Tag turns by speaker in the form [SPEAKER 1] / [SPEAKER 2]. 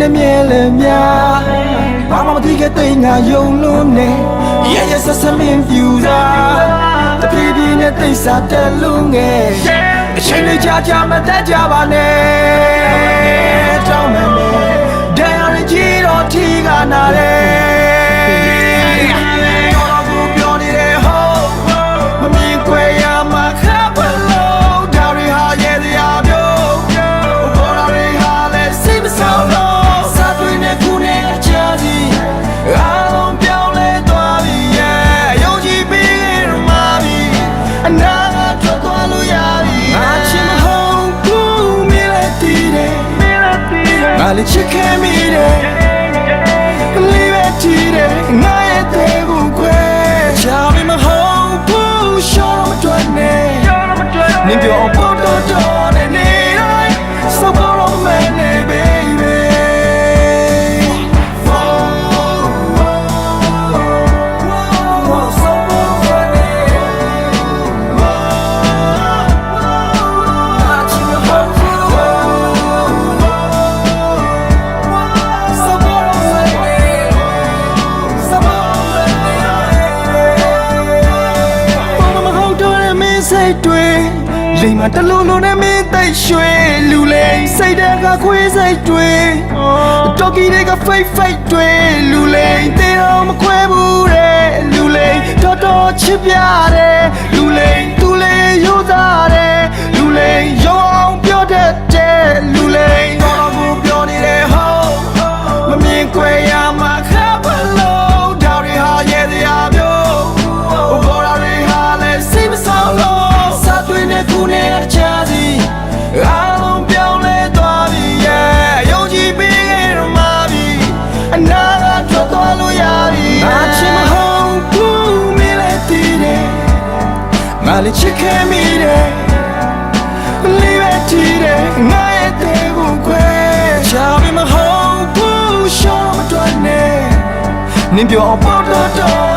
[SPEAKER 1] နဲ့မြဲလဲများဘာမှမသိခဲ့တဲ့ငါယုံလို့နေရရဆက်ဆက်မင်းပြူတာတပြေးပြေးနဲ့တိတ်စားတက်လို့ငယ်အချိန်လေးကြာကြာမတက်ကြပါနဲ့တောင်းမယ်နဲ့တရားရကြီးတော့ထီကနာတယ် လည်းချစ်ခဲ့မိတယ်လေးပဲကြည့်တယ်ငါရဲ့တဲ့ဘူးခွဲချာမမဟုတ်ဘူးရှောင်းမတွက်နဲ့နင်ပြောပေါ်တော့ စိတ်တွေလိမ်မတလူလူနဲ့မင်းသိရွှေလူလိမ်စိတ်တကခွေးစိတ်တွေတော်ကီတွေက fake fake တွေလူလိမ်တေတော့မခွဲဘူးတဲ့လူလိမ်တော်တော်ချစ်ပြတ ငါလည်းချစ်ခဲ့မိတယ်လေးပဲကြည့်တယ်ငါရဲ့တဲ့ကိုခွဲချာမမဟုတ်ဘူးရှောင်းမတွက်နဲ့နင်ပြောပေါ်တော့